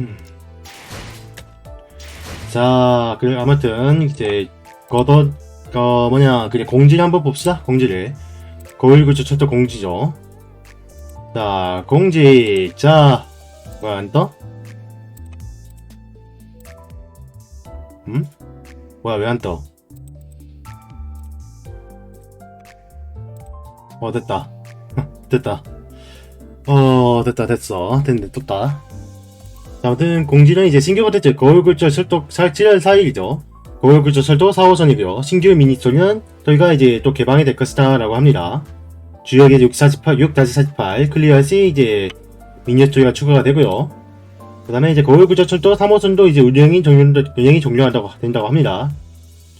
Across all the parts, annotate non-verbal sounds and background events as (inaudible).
음. 자, 그 아무튼 이제 걷어 어 뭐냐 그래 공지를 한번 봅시다. 공지를 거울구조 철도 공지죠. 자, 공지 자 뭐야 안 떠? 음? 뭐야 왜 안 떠? 어 됐다. (laughs) 됐다. 어 됐다 됐어 됐네 떴다. 자, 아무튼 공지는 이제 신규 콘텐츠 거울굴절 철도 7월 4일이죠. 거울굴절 철도 4호선이고요. 신규 미니스토리는 저희가 이제 또 개방이 될 것이다라고 합니다. 주역에 648, 6-48 클리어 시 이제 미니스토리가 추가가 되고요. 그 다음에 이제 거울굴절 철도 3호선도 이제 운영이 종료, 운영이 종료한다고 된다고 합니다.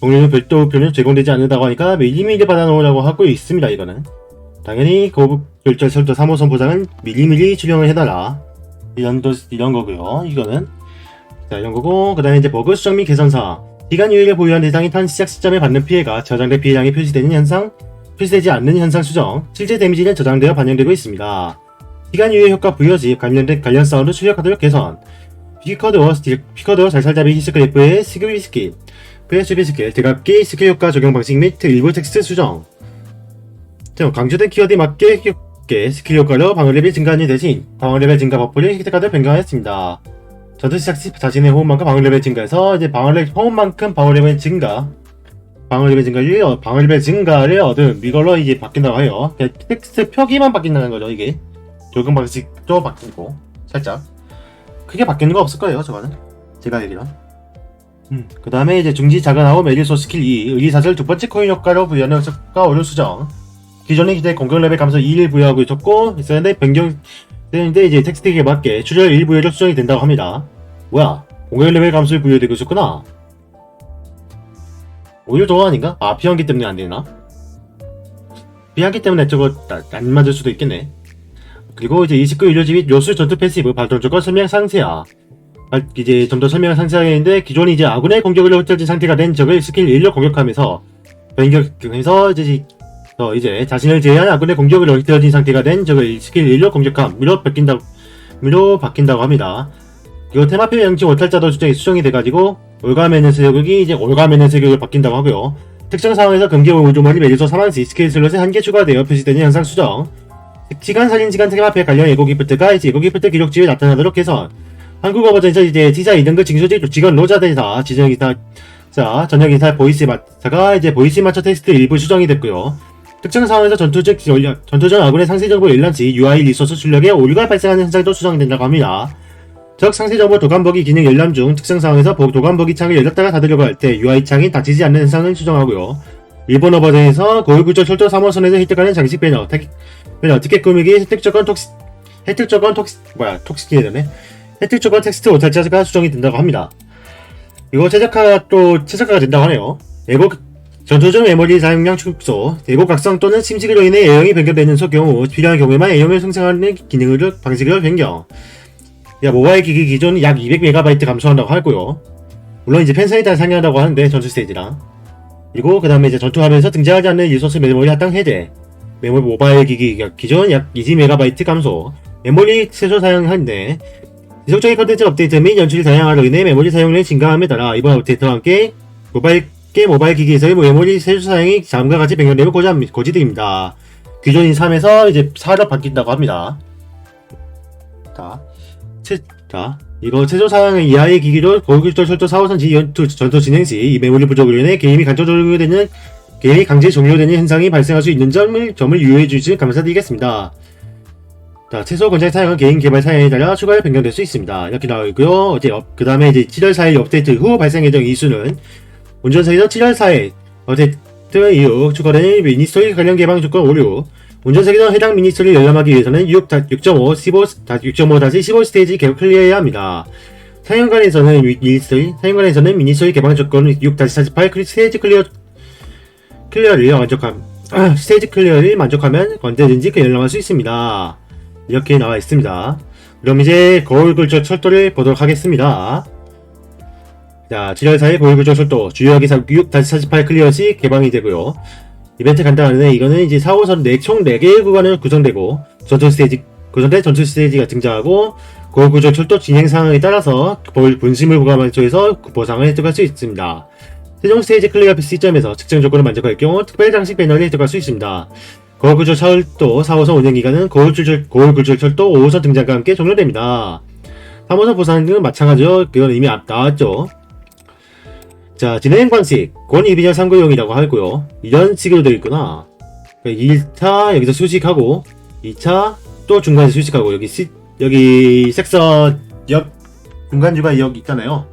종료는 별도 표는 제공되지 않는다고 하니까 미리미리 받아놓으라고 하고 있습니다. 이거는 당연히 거울굴절 철도 3호선 보장은 미리미리 출력을 해달라. 이런 도 이런 거고요. 이거는. 자 이런 거고. 그 다음에 이제 버그 수정 및 개선사. 기간 유예를 보유한 대상이 탄 시작 시점에 받는 피해가 저장된 피해량이 표시되는 현상 표시되지 않는 현상 수정 실제 데미지는 저장되어 반영되고 있습니다. 기간 유예 효과 부여 시 관련된 관련 사운드 출력하도록 개선. 피커드워 피커드워 잘살잡이 히스크래프의 스킬 스킬 PSB 스킬 대각기 스킬 효과 적용 방식 및 일부 텍스트 수정. 자, 강조된 키워드에 맞게 게 스킬 효과로 방어 레벨 증가하는 대신 방어 레벨 증가 버프를 획득하도록 변경하였습니다. 저도 시작 시 자신의 호흡만큼 방어 레벨 증가해서 이제 방어 레벨 호흡만큼 방어 레벨 증가 방어 레벨 증가를 어, 방어 레벨 증가를 얻은 이걸로 이제 바뀐다고 해요. 텍스트 표기만 바뀐다는 거죠 이게 적용 방식도 바뀌고 살짝 크게 바뀌는 거 없을 거예요 저거는 제가 알기론. 음, 그 다음에 이제 중지 자가나오 메리소 스킬 2 의리사슬 두 번째 코인 효과로 부여하는 효과 오류 수정 기존의 기대 공격 레벨 감소 2를 부여하고 있었고 있었는데 변경 되는데 이제 텍스트에 맞게 출혈 1 부여로 수정이 된다고 합니다. 뭐야? 공격 레벨 감소에 부여되고 있었구나. 오히려 더 아닌가? 아 피한기 때문에 안 되나? 피한기 때문에 저거 나- 안 맞을 수도 있겠네. 그리고 이제 29 의료지 및 요술 전투 패시브 발동 조건 설명 상세화. 아, 이제 좀 더 설명을 상세하겠는데 기존 이제 아군의 공격을 흩어진 상태가 된 적을 스킬 1로 공격하면서 변경해서 이제 어, 이제 자신을 제외한 아군의 공격을 얽혀진 상태가 된 적을 스킬 1로 공격함으로 바뀐다고, 으로 바뀐다고 합니다. 이거 테마표 양치 오탈자도 수정이 수정이 돼가지고, 올가매는 세력이 이제 올가매는 세력을 바뀐다고 하고요. 특정 상황에서 금기 우주머리 메리소 사망 시 스킬 슬롯에 한 개 추가되어 표시되는 현상 수정. 시간 살인 시간 테마표 관련 예고 기프트가 이제 예고 기프트 기록지에 나타나도록 개선. 한국어 버전에서 이제 지사 2등급 징수지 직원 로자 대사 지정 기사 자 전역 기사 보이스 마차가 이제 보이스 마차 테스트 일부 수정이 됐고요. 특정 상황에서 전투적 전투전 아군의 상세 정보 일覧 시 UI 리소스 출력에 오류가 발생하는 현상도 수정이 된다고 합니다. 적 상세 정보 도감버기 기능 열람 중 특정 상황에서 보- 도감버기 창을 열렸다가 닫으려고 할 때 UI 창이 닫히지 않는 현상을 수정하고요. 일본어 버전에서 고위구조 철도 3호선에서 획득하는 장식 배너, 택, 배너 티켓 꾸미기 혜택 조건 톡스 혜택 조건 톡스 뭐야 톡스키에 되네. 혜택 조건 텍스트 오탈자가 수정이 된다고 합니다. 이거 최적화가 또 최적화가 된다고 하네요. 예고 전투중 메모리 사용량 축소, 대고 각성 또는 심식으로 인해 A형이 변경되는 소 경우 필요한 경우에만 A형을 생성하는 기능을 방식을 변경. 야 모바일 기기 기존 약 200MB 감소한다고 하고요. 물론 이제 펜사에 따라 상향한다고 하는데 전투 스테이지랑 그리고 그 다음에 이제 전투하면서 등장하지 않는 리소스 메모리 할당 해제. 메모리 모바일 기기 기존 약 20MB 감소. 메모리 최소 사용하는데 지속적인 컨텐츠 업데이트 및 연출이 다양하로 인해 메모리 사용량이 증가함에 따라 이번 업데이트와 함께 모바일 게 모바일 기기에서의 메모리 세수 사용이 다음과 같이 변경되면 고지, 고지 됩니다. 기존인 3에서 이제 4로 바뀐다고 합니다. 자, 채, 자, 이거 최소 사양의 이하의 기기로 고급절 철도 4호선 지 연투, 전투 진행 시 이 메모리 부족으로 인해 게임이 간접 종료되는 게임이 강제 종료되는 현상이 발생할 수 있는 점을 점을 유의해 주시면 감사드리겠습니다. 자, 최소 권장 사양은 개인 개발 사양에 따라 추가로 변경될 수 있습니다. 이렇게 나와 있고요. 어제 그 다음에 이제 7월 4일 업데이트 후 발생 예정 이수는 운전석에서 7월 4일 업데이트 이후 추가되는 미니스토리 관련 개방 조건 오류 운전석에서 해당 미니스토리 열람하기 위해서는 6, 6.5, 15, 6.5-15 스테이지 개혁 클리어해야 합니다. 사용관에서는 미니스토리, 사용관에서는 미니스토리 개방 조건 6-48 스테이지 클리어 클리어를 만족함 (clears throat) 스테이지 클리어를 만족하면 언제든지 열람할 수 있습니다. 이렇게 나와 있습니다. 그럼 이제 거울굴절 철도를 보도록 하겠습니다. 자, 7월 4일 거울굴절 철도 주요 기사 6-48 클리어 시 개방이 되고요. 이벤트 간단한데 이거는 이제 4호선 4, 총 4개의 구간을 구성되고 전투 스테이지 구성된 전투 스테이지가 등장하고 고구조 철도 진행 상황에 따라서 볼 분심을 부과한 쪽에서 보상을 획득할 수 있습니다. 최종 스테이지 클리어 시점에서 측정 조건을 만족할 경우 특별 장식 배너를 획득할 수 있습니다. 거울구조 철도 4호선 운행 기간은 거울구조 철도 5호선 등장과 함께 종료됩니다. 3호선 보상은 마찬가지죠. 그건 이미 앞 나왔죠. 자, 진행 방식. 권 이비전 3구용이라고 하고요. 이런 식으로 되어 있구나. 1차 여기서 수식하고 2차 또 중간에 수식하고 여기 시, 여기 섹서 역 중간중간 역 있잖아요.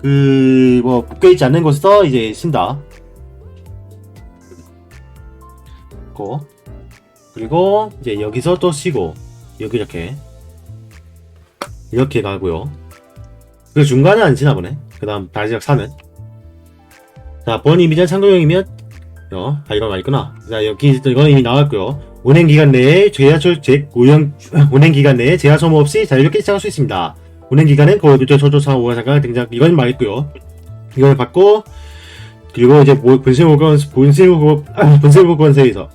그 뭐 묶여 있지 않는 곳에서 이제 쓴다. 고 그리고 이제 여기서 또 쉬고 여기 이렇게 이렇게 가고요. 그 중간에 안 치나 보네. 그 다음 마지막 4는 자, 번 이미지는 상도용이면 어, 아 이건 아니구나. 자, 여기 이건 이미 나왔고요. 운행 기간 내에 제하철 제 운행 (laughs) 운행 기간 내에 제한 소모 없이 자유롭게 시작할 수 있습니다. 운행 기간은 고도조 저조사 오가사가 등장 이건 말했고요. 이걸 받고 그리고 이제 뭐 분실보건 분실보건 분실보건소에서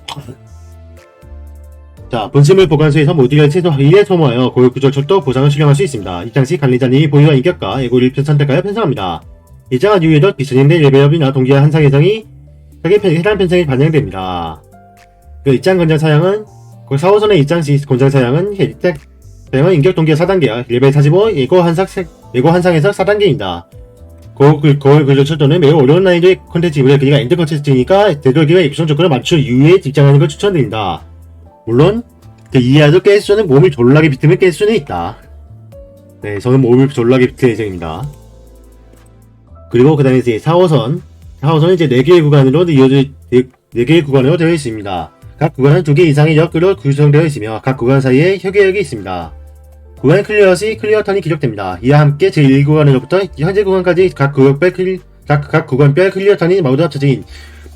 자 분실물 보관소에서 모듈을 최소 1회 소모하여 고유구조 철도 보상을 수령할 수 있습니다. 이 장시 관리자님이 보유한 인격과 예고를 선택하여 편성합니다. 일정한 이후에도 비선인된 레벨업이나 동기화 한상 예정이 편- 해당 편성이 반영됩니다. 그 입장 권장 사양은 그 4호선의 입장 시 권장 사양은 입장 사양은 인격 동기화 4단계야. 레벨 45 예고 한상 예고 한상에서 4단계입니다. 거울 근조 철도는 매우 어려운 난이도의 콘텐츠이고요. 그러니까 엔드 콘텐츠니까 되돌기와 입성 조건을 맞춘 이후에 입장하는 걸 추천드립니다. 물론 그 이하도 깰 수는 몸을 졸라게 비트면 깰 수는 있다. 네, 저는 몸을 졸라게 비트 예정입니다. 그리고 그 다음에 이제 4호선 4호선은 이제 4개의 구간으로 이어져 4개의 구간으로 되어 있습니다. 각 구간은 2개 이상의 역으로 구성되어 있으며 각 구간 사이에 휴게역이 있습니다. 구간 클리어 시 클리어 턴이 기록됩니다. 이와 함께 제1구간으로부터 현재 구간까지 각 구간별 클리, 각, 각 구간별 클리어 턴이 모두 합쳐진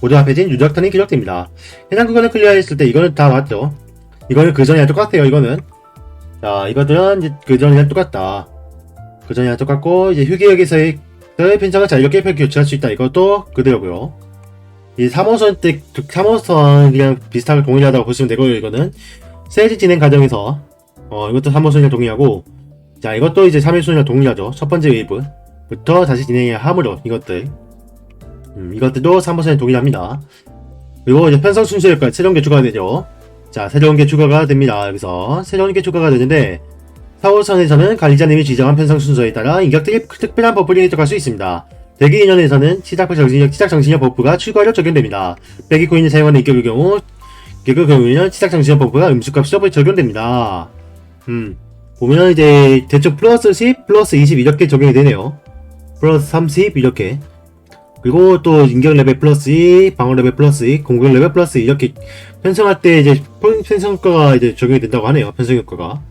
모두 합해진 누적 턴이 기록됩니다. 해당 구간을 클리어했을 때 이거는 다 맞죠? 이거는 그 전이랑 똑같아요. 이거는 자 이것들은 그 전이랑 똑같다. 그 전이랑 똑같고 이제 휴게역에서의 의 편성을 자유롭게 교체할 수 있다. 이것도 그대로고요. 이 3호선 때 3호선이랑 비슷하게 동일하다고 보시면 되고요. 이거는 세지 진행 과정에서 어 이것도 3호선이랑 동일하고 자 이것도 이제 3호선이랑 동일하죠. 첫 번째 웨이브부터 다시 진행해야 하므로 이것들 음, 이것들도 3호선이랑 동일합니다. 그리고 이제 편성 순서일까지 새로운 게 추가가 되죠. 자 새로운 게 추가가 됩니다. 여기서 새로운 게 추가가 되는데 4호선에서는 관리자님이 지정한 편성 순서에 따라 인격들이 특별한 버프를 획득할 수 있습니다. 대기 인연에서는 시작 정신력, 시작 정신력 버프가 추가로 적용됩니다. 빼기 코인을 사용하는 인격의 경우, 인격의 경우에는 시작 정신력 버프가 음수값 시업에 적용됩니다. 음, 보면 이제 대충 플러스 10, 플러스 20 이렇게 적용이 되네요. 플러스 30 이렇게. 그리고 또 인격 레벨 플러스 2, 방어 레벨 플러스 2, 공격 레벨 플러스 2 이렇게 편성할 때 이제 편성 효과가 이제 적용이 된다고 하네요. 편성 효과가.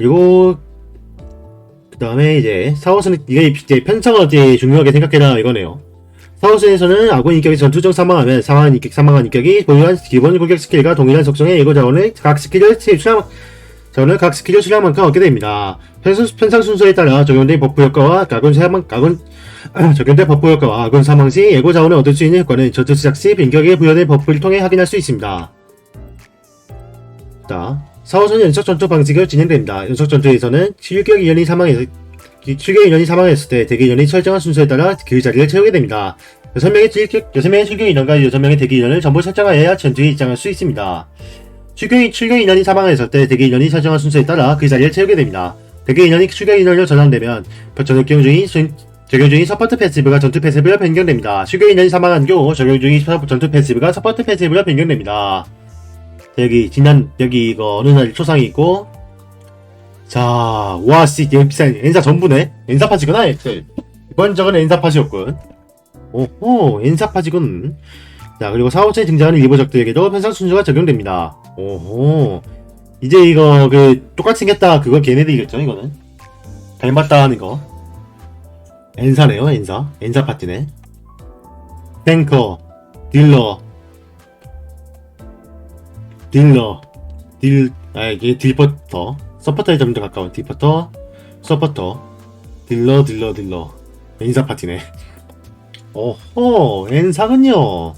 그리고 그 다음에 이제 4호선 이게 이제 편성을 이제 중요하게 생각해라 이거네요. 4호선에서는 아군 인격이 전투 중 사망하면 사망한 인격, 사망한 인격이 보유한 기본 공격 스킬과 동일한 속성의 예고 자원을 각 스킬을 수령 자원을 각 스킬을 수령 만큼 얻게 됩니다. 편성 순서에 따라 적용된 버프 효과와 아군 사망 아군 (clears throat) 적용된 버프 효과와 아군 사망 시 예고 자원을 얻을 수 있는 효과는 전투 시작 시 인격에 부여된 버프를 통해 확인할 수 있습니다. 자, 4호선 연속 전투 방식으로 진행됩니다. 연속 전투에서는 출격 인원이 사망해서 출격 인원이 사망했을 때 대기 인원이 설정한 순서에 따라 그 자리를 채우게 됩니다. 6명의 출격 6명의 출격 인원과 6명의 대기 인원을 전부 설정하여야 전투에 입장할 수 있습니다. 출격 출격 인원이 사망했을 때 대기 인원이 설정한 순서에 따라 그 자리를 채우게 됩니다. 대기 인원이 출격 인원으로 전환되면 적용 중인 순- 적용 중인 서포트 패시브가 전투 패시브로 변경됩니다. 출격 인원이 사망한 경우 적용 중인 서- 전투 패시브가 서포트 패시브로 변경됩니다. 여기 지난 여기 이거 어느 날 초상이 있고 자 와씨 여기 비싼 엔사 전부네? 엔사 파지구나 엑셀 이번 적은 엔사 파지였군. 오호 엔사 파지군. 자 그리고 4호차에 등장하는 일부적들에게도 편성 순서가 적용됩니다. 오호. 이제 이거 그 똑같이 생겼다 그거 걔네들이겠죠 이거는? 닮았다 하는 거. 엔사네요 엔사. 엔사 파티네. 탱커 딜러 딜러 딜, 아, 이게 딜버터. 서포터에 좀더 가까운 딜버터, 서포터, 딜러, 딜러, 딜러. 엔사 파티네. 오호, 엔사군요.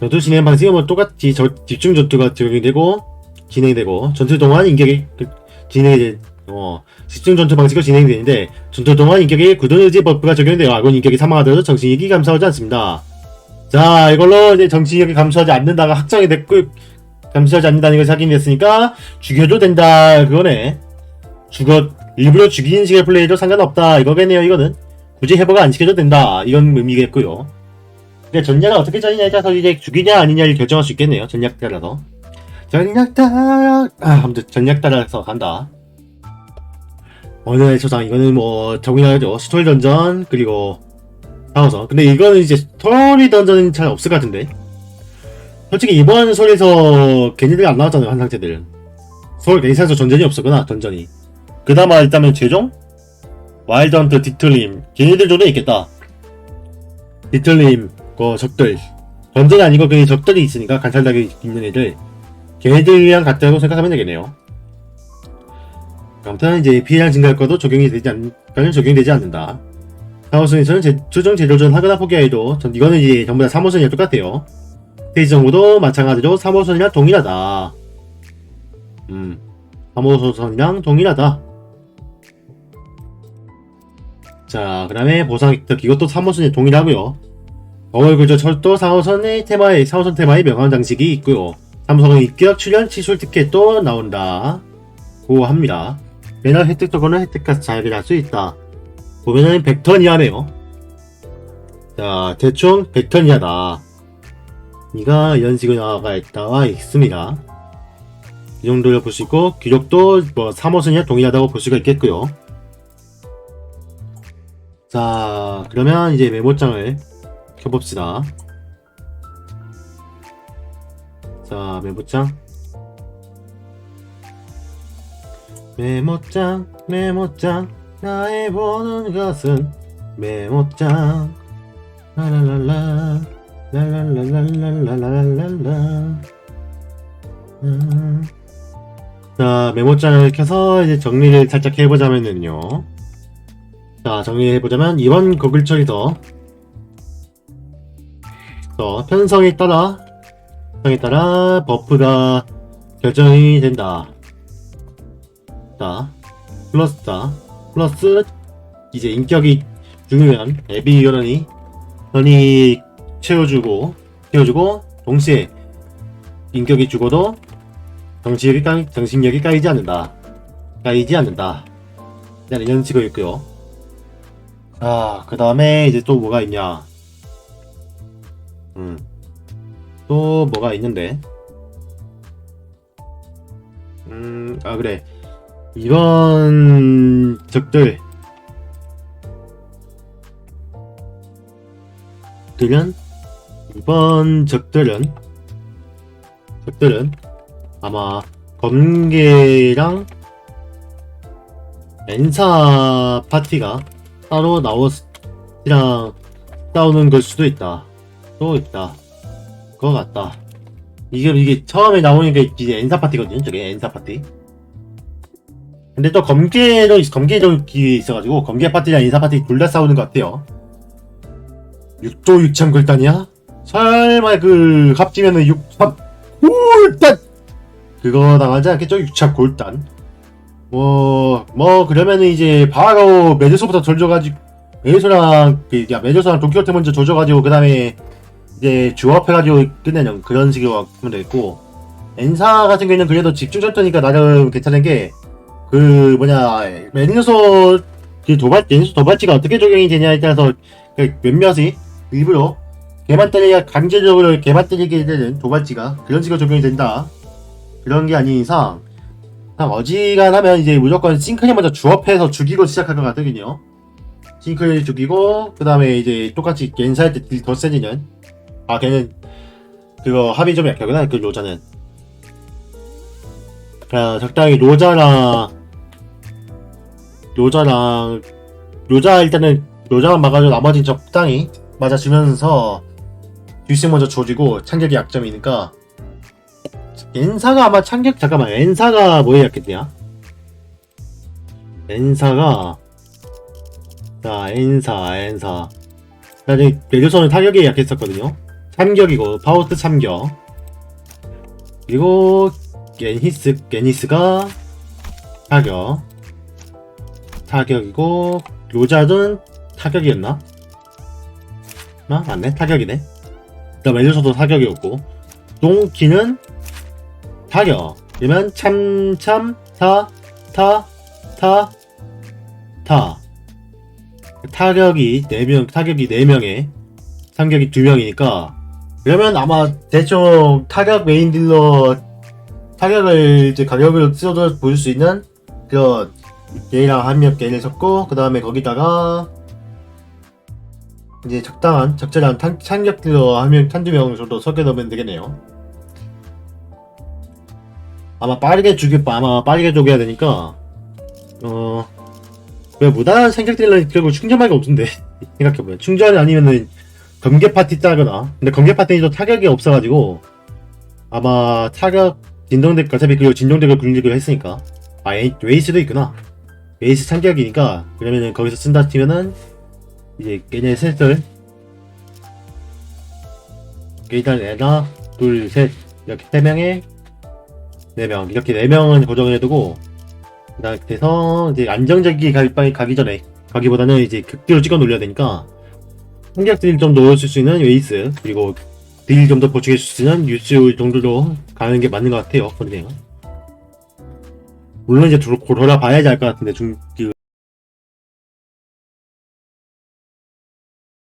전투 진행 방식은 뭐 똑같이 저, 집중 전투가 적용되고, 진행되고, 전투 동안 인격이, 그, 진행이 어 집중 전투 방식으로 진행되는데 전투 동안 인격의 굳은 의지 버프가 적용되어 아군 인격이 사망하더라도 정신력이 감소하지 않습니다. 자 이걸로 이제 정신력이 감소하지 않는다가 확정이 됐고 감소하지 않는다는 것이 확인됐으니까 죽여도 된다 그거네. 죽어 일부러 죽이는 식의 플레이도 상관없다 이거겠네요 이거는 굳이 해보가 안 시켜도 된다 이건 의미겠고요. 근데 전략을 어떻게 짜느냐에 따라서 이제 죽이냐 아니냐를 결정할 수 있겠네요 전략 따라서. 전략 따라 아 아무튼 전략 따라서 간다. 오늘의 초상 이거는 뭐 정의하죠 스토리 던전 그리고 나와서 근데 이거는 이제 스토리 던전은 잘 없을 것 같은데. 솔직히 이번 소리에서 걔네들이 안 나왔잖아요 한 상태들은. 서울 내에서 전전이 없었구나 던전이. 그나마 일단은 최종? 와일드 헌트 디틀림. 걔네들 정도 있겠다. 디틀림 그 적들. 던전이 아니고 그 적들이 있으니까 관찰당에 있는 애들. 걔네들이랑 같다고 생각하면 되겠네요. 아무튼 이제 피해량 증가할 것도 적용이 되지 않, 까는 적용되지 않는다. 4호선에서는 제, 최종 제조전 하거나 포기해도 전 이거는 이제 전부 다 3호선이랑 똑같아요. 페이지 정보도 마찬가지로 3호선이랑 동일하다. 음, 3호선이랑 동일하다. 자, 그 다음에 보상 획득 이것도 3호선이 동일하고요. 어월구조 철도 4호선의 테마에 4호선 테마의 명함 장식이 있고요. 3호선 입격 출연 취술 티켓도 나온다. 고 합니다. 매달 혜택 조건을 혜택해서 자유를 할수 있다. 보면은 100턴 이하네요. 자, 대충 100턴 이하다. 이가 식으로 나와 있다와 있습니다. 이 정도를 볼 수 있고, 기록도 뭐 3호선이나 동일하다고 볼 수가 있겠고요. 자, 그러면 이제 메모장을 켜봅시다. 자, 메모장. 메모장 메모장 나의 보는 것은 메모장. 라라라라 라라라라라라라라라. 음. 자 메모장을 켜서 이제 정리를 살짝 해보자면은요. 자 정리해보자면 이번 거글처리서 어, 편성에 따라 편성에 따라 버프가 결정이 된다. 다 플러스다 플러스 이제 인격이 죽으면 에비 유런이 선이 채워주고 채워주고 동시에 인격이 죽어도 정신력이 까, 정신력이 까이지 않는다. 까이지 않는다. 일단 이런 식으로 있고요. 자그 다음에 이제 또 뭐가 있냐. 음또 뭐가 있는데. 음아 그래 이런 적들 들은 이번 적들은 적들은 아마 번개랑 엔사 파티가 따로 나오랑 싸우는 걸 수도 있다. 또 있다. 그거 같다. 이게 이게 처음에 나오니까 이제 엔사 파티거든요. 저게 엔사 파티. 근데 또 검계도 있- 검계적이 있어가지고 검계 파티랑 인사 파티 둘 다 싸우는 것 같아요. 6조 6천 골단이야? 설마 그 합치면은 6천 골단 그거 당하지 않겠죠? 6천 골단 뭐, 뭐, 그러면은 이제 바로 메조소부터 조져가지고, 메조소랑, 그, 야, 메조소랑 도쿄테 먼저 조져가지고, 그 다음에 이제 주업해가지고 끝내는 그런 식으로 하면 되겠고, 엔사 같은 경우에는 그래도 집중 전투니까 나름 괜찮은 게, 그 뭐냐 매니소 그 도발 매니소 도발지가 어떻게 적용이 되냐에 따라서 그 몇몇이 일부러 개만 때리가 강제적으로 개만 때리게 되는 도발지가 그런 식으로 적용이 된다. 그런 게 아닌 이상 그냥 어지간하면 이제 무조건 싱크를 먼저 주업해서 죽이고 시작할 것 같거든요. 싱크를 죽이고 그 다음에 이제 똑같이 겐사할 때딜더 세지는 아 걔는 그거 합이 좀 약하구나 그 로자는. 자, 적당히 로자랑 로자랑 로자 일단은 로자만 막아줘. 나머지는 적당히 맞아주면서 듀싱 먼저 조지고 창격이 약점이니까 엔사가 아마 창격 잠깐만. 엔사가 뭐에 약했냐? 엔사가 자 엔사 엔사. 나중에 메르소는 타격에 약했었거든요. 참격이고 파우스 참격. 그리고 게니스 게니스가 타격 타격이고 로자든 타격이었나? 아 맞네. 타격이네. 그다음 멜리소도 타격이었고 동키는 타격 그러면 참참 타 타 타 타. 타격이 4명 타격이 4명에 상격이 2명이니까 그러면 아마 대충 타격 메인 딜러 타격을 이제 가격을 써도 볼수 있는 그 얘랑 한명 개를 섞고 그 다음에 거기다가 이제 적당한 적절한 탄, 딜러 한명 한두 명 정도 섞여 넣으면 되겠네요. 아마 빠르게 죽여 아마 빠르게 죽여야 되니까 어. 왜 무단한 생각 딜러는 결국 충전할 게 없던데 (laughs) 생각해보면 충전 아니면은 검계 파티 따거나 근데 검계 파티도 타격이 없어가지고 아마 타격 진동덱 어차피 그리고 진동덱을 굴리기로 했으니까 아 웨이스도 있구나 웨이스 참격이니까 그러면은 거기서 쓴다 치면은 이제 걔네 셋을 일단 애나 둘셋 이렇게 세 명에 네 명 이렇게 네 명은 고정을 해두고 해서 이제 안정적이 갈 바에 가기 전에 가기보다는 이제 극기로 찍어 놀려야 되니까 공격 딜좀 넣었을 수 있는 웨이스 그리고 딜 좀 더 보충해 줄 수 있는 유스 정도로 가는 게 맞는 것 같아요. 그네요 물론 이제 돌- 돌아봐야지 알 것 같은데 중, 그